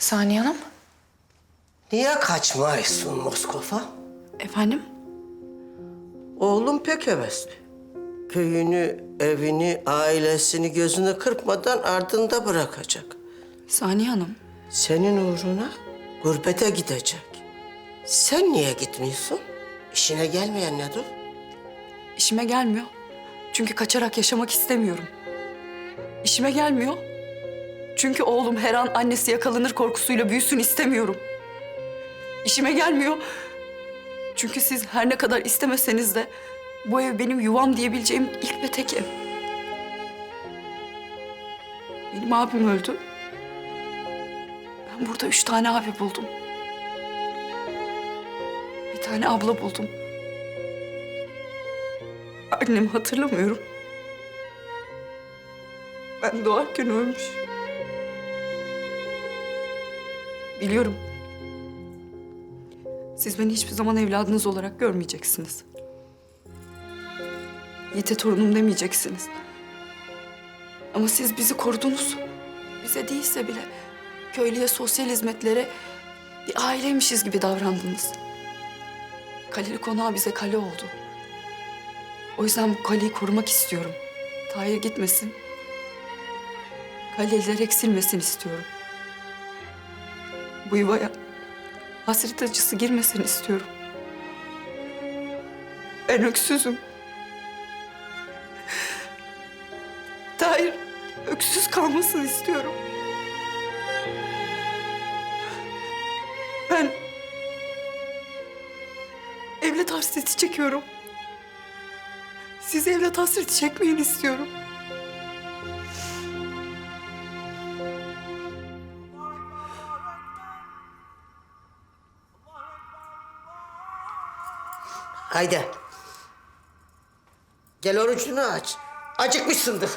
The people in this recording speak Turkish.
Saniye Hanım. Niye kaçmayısın Moskova? Efendim? Oğlum pek hevesli. Köyünü, evini, ailesini gözünü kırpmadan ardında bırakacak. Saniye Hanım. Senin uğruna gurbete gidecek. Sen niye gitmiyorsun? İşine gelmeyen nedir? İşime gelmiyor. Çünkü kaçarak yaşamak istemiyorum. İşime gelmiyor. Çünkü oğlum her an annesi yakalanır korkusuyla büyüsün istemiyorum. İşime gelmiyor. Çünkü siz her ne kadar istemeseniz de bu ev benim yuvam diyebileceğim ilk ve tek ev. Benim abim öldü. Ben burada üç tane abi buldum. Bir tane abla buldum. Annemi hatırlamıyorum. Ben doğarken ölmüş. Biliyorum. Siz beni hiçbir zaman evladınız olarak görmeyeceksiniz. Yiğit'e torunum demeyeceksiniz. Ama siz bizi korudunuz. Bize değilse bile köylüye sosyal hizmetlere bir aileymişiz gibi davrandınız. Kaleli konağı bize kale oldu. O yüzden bu kaleyi korumak istiyorum. Tahir gitmesin. Kaleler eksilmesin istiyorum. Bu yuvaya hasret acısı girmesin istiyorum. Ben öksüzüm. Tahir öksüz kalmasın istiyorum. Ben evlat hasreti çekiyorum. Siz evlat hasreti çekmeyin istiyorum. Haydi. Gel orucunu aç. Acıkmışsındır.